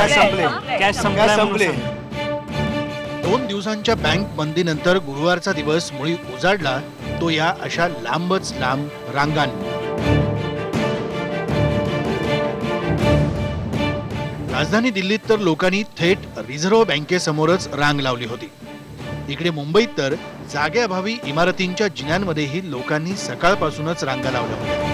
Cash संपले. Cash cash संपले. दोन दिवसांच्या बँक बंदीनंतर गुरुवारचा दिवस मुळी उजाडला तो या अशा लांबच लांब रांगांनी. राजधानी दिल्लीत तर लोकांनी थेट रिझर्व्ह बँकेसमोरच रांग लावली होती. इकडे मुंबईत तर जागेअभावी इमारतींच्या जिन्यांमध्येही लोकांनी सकाळपासूनच रांगा लावल्या होत्या.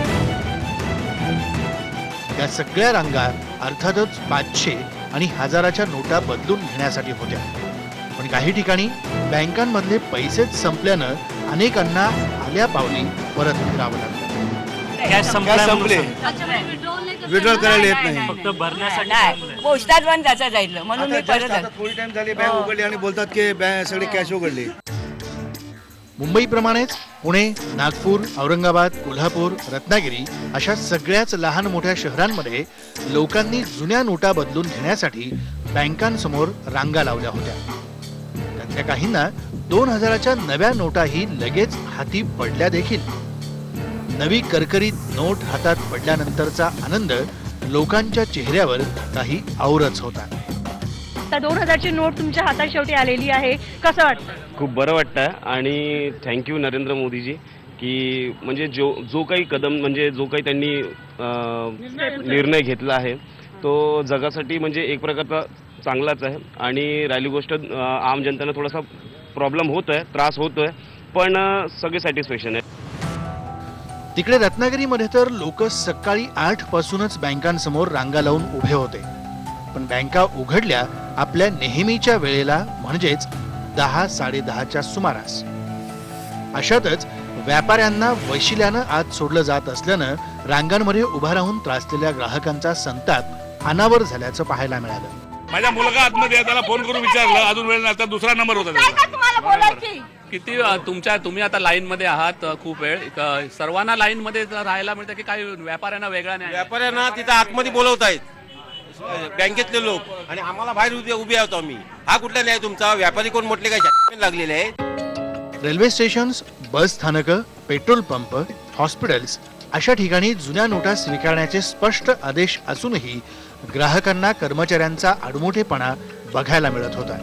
या सगळ्या रांगा अर्थातच पाचशे आणि हजाराच्या नोटा बदलून घेण्यासाठी होत्या. पण काही ठिकाणी बँकांमधले पैसेच संपल्यानं अनेकांना आल्या पावली परत फिरावं लागलं. कॅश कॅश संपले. विड्रॉल करायला येत नाही. फक्त भरण्यासाठी नाही पोस्टात पण त्याचा जायचं. म्हणून मी परत आले. थोडी टाइम झाली बँक उघडली आणि बोलतात की बँक सगळे कॅश उघडली. मुंबईप्रमाणेच पुणे नागपूर औरंगाबाद कोल्हापूर रत्नागिरी अशा सगळ्याच लहान मोठ्या शहरांमध्ये लोकांनी जुन्या नोटा बदलून घेण्यासाठी बँकांसमोर रांगा लावल्या होत्या. त्यातल्या काहींना दोन हजाराच्या नव्या नोटाही लगेच हाती पडल्या देखील. नवी करकरीत नोट हातात पडल्यानंतरचा आनंद लोकांच्या चेहऱ्यावर काही औरच होता. आता दोन हजारची नोट तुमच्या हातात शेवटी आलेली आहे. कसं वाटतं? खूप बरं वाटतं आणि थँक्यू नरेंद्र मोदीजी की म्हणजे जो जो काही कदम म्हणजे जो काही त्यांनी अं, निर्णय घेतला आहे तो जगासाठी म्हणजे एक प्रकारचा चांगलाच आहे आणि राहिली गोष्ट अं, आम जनतेला थोडासा प्रॉब्लेम होतो आहे त्रास होतो आहे पण अं, सगळे सॅटिस्फॅक्शन आहे. तिकडे रत्नागिरीमध्ये तर लोक सकाळी आठ पासूनच बँकांसमोर रांगा लावून उभे होते. पण बँका उघडल्या आपल्या नेहमीच्या वेळेला म्हणजेच दहा साडेदहाच्या सुमारास. अशातच व्यापाऱ्यांना वशिल्यानं आत सोडलं जात असल्यानं रांगांमध्ये उभा राहून त्रासलेल्या ग्राहकांचा संताप अनावर झाल्याचं पाहायला मिळालं. माझा मुलगा आतमध्ये त्याला फोन करून विचारलं अजून वेळ नाही दुसरा नंबर होता त्याचा. किती तुमच्या तुम्ही आता लाईन मध्ये आहात खूप वेळ. सर्वांना लाईन मध्ये राहायला मिळतं की काही व्यापाऱ्यांना वेगळा नाही व्यापाऱ्यांना तिथं आतमध्ये बोलवत आहेत बँकेतले लोक. आणि आम्हाला बाहेर उभे उभे आहोत आम्ही. हा कुठला नाही तुमचा? व्यापारी कोण म्हटले काय? लागलेले आहेत रेल्वे स्टेशन्स बस स्थानकं पेट्रोल पंप हॉस्पिटल्स अशा ठिकाणी जुन्या नोटा स्वीकारण्याचे स्पष्ट आदेश असूनही ग्राहकांना कर्मचाऱ्यांचा आडमोठेपणा बघायला मिळत होता.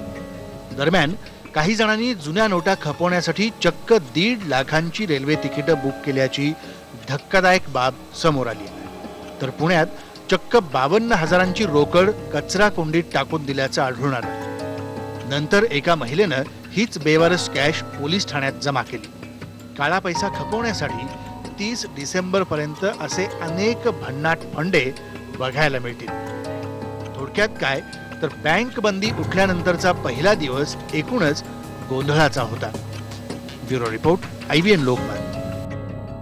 दरम्यान काही जणांनी जुन्या नोटा खपवण्यासाठी चक्क दीड लाखांची रेल्वे तिकीटं बुक केल्याची धक्कादायक बाब समोर आली. तर पुण्यात चक्क बावन्न हजारांची रोकड कचरा कोंडीत टाकून दिल्याचं आढळून आलं. नंतर एका महिलेनं हीच बेवारस कॅश पोलीस ठाण्यात जमा केली. काळा पैसा खपवण्यासाठी तीस डिसेंबर पर्यंत असे अनेक भन्नाट फंडे बघायला मिळतील. थोडक्यात काय तर बँक बंदी उठल्यानंतरचा पहिला दिवस एकूणच गोंधळाचा होता. Bureau report I V N Lokmat.